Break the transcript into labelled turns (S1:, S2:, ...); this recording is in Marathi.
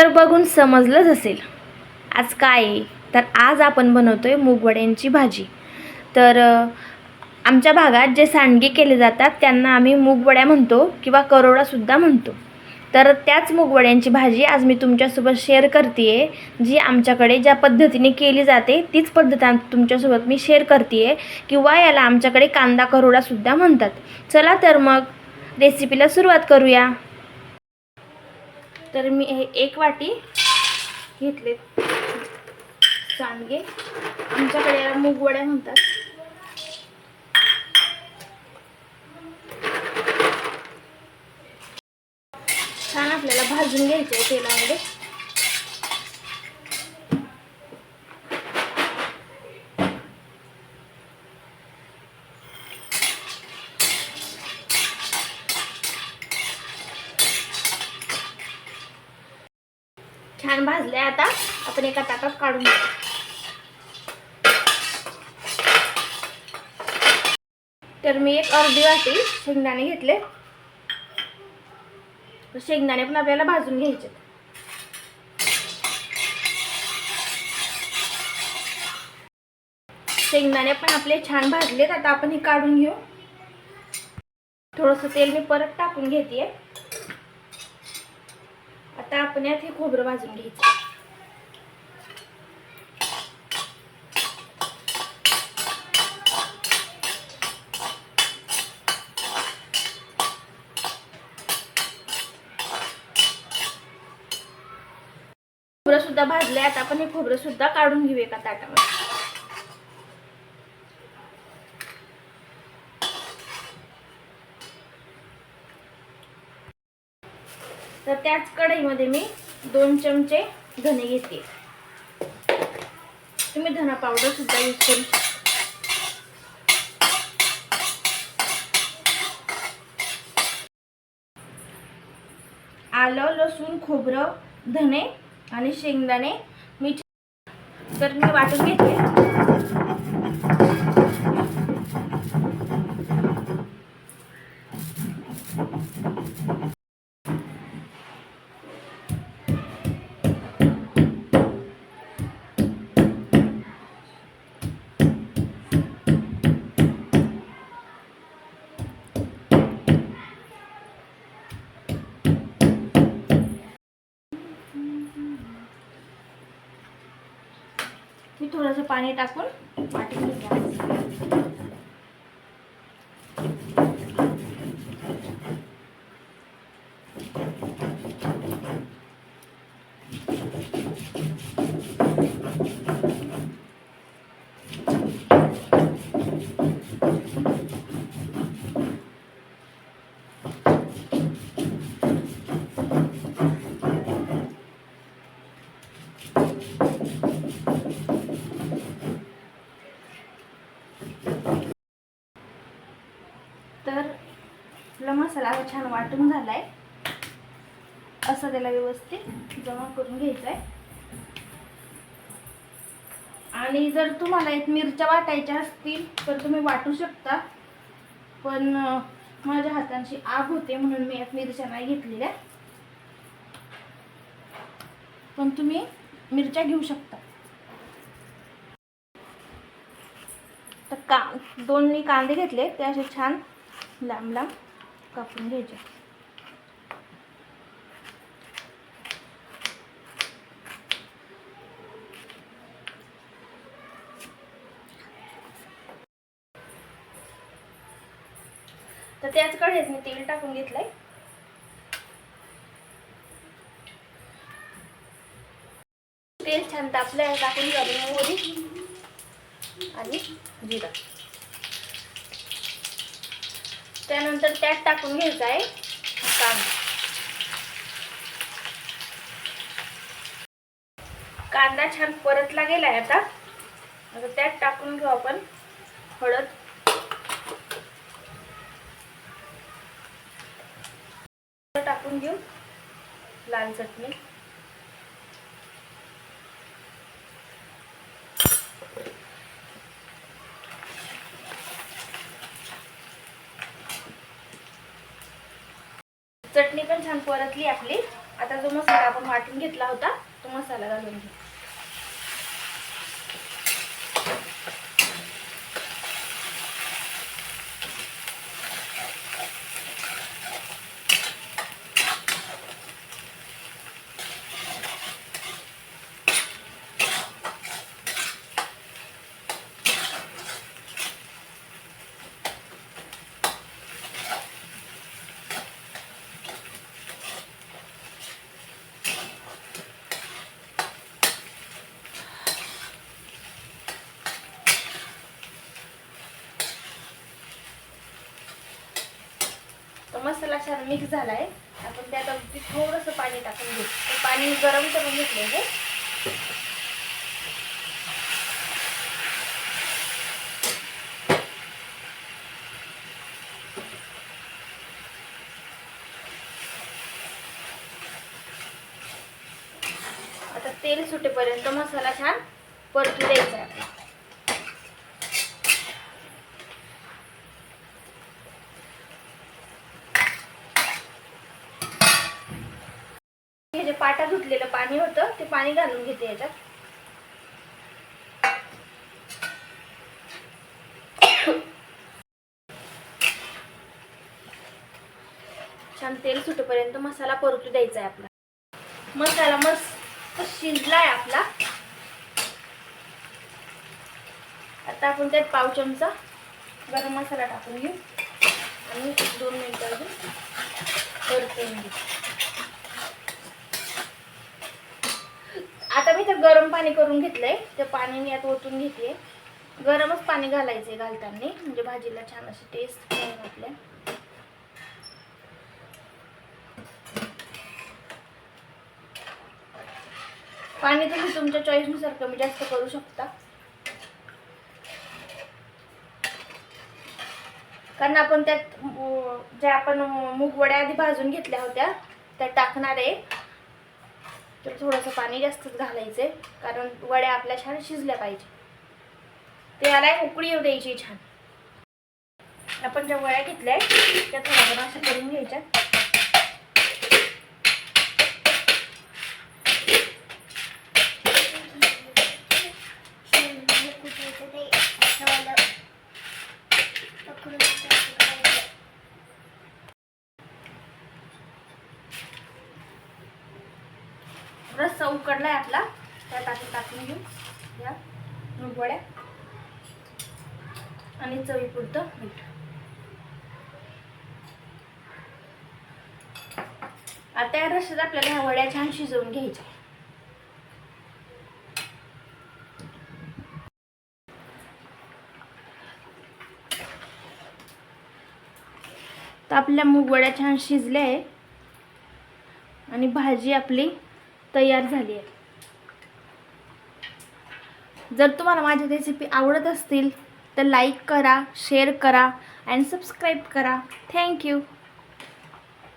S1: तर बघून समजलंच असेल. आज काय आहे? तर आज आपण बनवतो आहे मूगवड्यांची भाजी. तर आमच्या भागात जे सांडगे केले जातात त्यांना आम्ही मूगवड्या म्हणतो किंवा करोडासुद्धा म्हणतो. तर त्याच मूगवड्यांची भाजी आज मी तुमच्यासोबत शेअर करते आहे जी आमच्याकडे ज्या पद्धतीने केली जाते तीच पद्धत तुमच्यासोबत मी शेअर करते आहे किंवा याला आमच्याकडे कांदा करोडासुद्धा म्हणतात. चला तर मग रेसिपीला सुरुवात करूया. तर मी हे एक वाटी घेतले सांडगे. आमच्याकडे याला मूगवड्या म्हणतात. छान आपल्याला भाजून घ्यायचे आहे तेलामध्ये. छान भाजले आता. आपण एका ताकात काढून घेऊ. तर मी एक अर्धी वाटी शेंगदाणे घेतले. शेंगदाणे पण आपल्याला भाजून घ्यायचे शेंगदाणे पण आपले छान भाजलेत. आता आपण हे काढून घेऊ. थोडंसं तेल मी परत टाकून घेते आता आपण यात हे खोबरं भाजून घ्यायचं. खोबरं सुद्धा भाजलंय. आता आपण हे खोबरं सुद्धा काढून घेऊया एका ताटामध्ये. तर त्याच कढईमध्ये मी दोन चमचे धने घेते. तुम्ही धना पावडर सुद्धा यूज करू शकता. आलं लसूण खोबरं धने आणि शेंगदाणे मी तर मी वाटून घेते. थोडंसं पाणी टाकून आपला मसाला छान वाटून झाला आहे असं त्याला व्यवस्थित जमा करून घ्यायचा आहे आणि जर तुम्हाला एक मिरच्या वाटायच्या असतील तर तुम्ही वाटू शकता. पण माझ्या हातांची आग होते म्हणून मी यात मिरच्या नाही घेतलेल्या. पण तुम्ही मिरच्या घेऊ शकता. तर का दोन मी कांदे घेतले ते असे छान लांब लांब. कापून घ्यायचे. तर त्याच कढईत मी तेल टाकून घेतलंय. तेल छान तापलंय टाकून घालून मोहरी आणि जिरा. त्यानंतर त्यात टाकून घ्यायचा आहे. कांदा कांदा छान परतला गेलाय आता. आता त्यात टाकून घेऊ आपण हळद टाकून घेऊ. लाल चटणी. चटणी पण छान परतली आपली. आता जो मसाला आपण वाटून घेतला होता तो मसाला घालून घेऊ तो मसाला छान मिक्स झाला आहे आपण त्यात अगदी थोडंसं पाणी टाकून घेऊ. पाणी गरम करून घेतलं हे. आता तेल सुटेपर्यंत मसाला छान परतू द्यायचा. आहे आपला. जे पाटा धुतलेलं पाणी होतं ते पाणी घालून घेते याच्यात. छान तेल सुटेपर्यंत मसाला परतू द्यायचा आहे आपला. मसाला मस्त शिजलाय आपला. आता आपण त्यात पाव चमचा गरम मसाला टाकून घेऊ. आणि दोन मिनिटं अजून परतून घेऊ. आता मी तर गरम पाणी करून घेतलंय. ते पाणी मी आता ओतून घेते गरमच पाणी घालायचंय घालताना. म्हणजे भाजीला छान अशी टेस्ट येईल आपल्या. पाणी तुम्ही तुमच्या चॉईसनुसार कमी जास्त करू शकता. कारण आपण त्यात ज्या आपण मुगवड्या आधी भाजून घेतल्या होत्या त्या टाकणार आहे. तर थोडंसं पाणी जास्तच घालायचं आहे कारण वड्या आपल्या छान शिजल्या पाहिजे. ते आलाय उकळी येऊ द्यायची छान. आपण ज्या वड्या घेतल्या त्या थोड्या अशा करून घ्यायच्या. रस्सा उकडलाय आपला. त्यात आपण टाकून घेऊ. या. मुगवड्या आणि चवीपुरतं मीठ. आता या रस्त्यात आपल्याला ह्या वड्या छान शिजवून घ्यायच्या. तर आपल्या मुगवड्या छान शिजल्या आहे. आणि भाजी आपली तयार झाली आहे. जर तुम्हाला माझी रेसिपी आवडत असतील तर लाईक करा शेअर करा अँड सबस्क्राईब करा. थँक्यू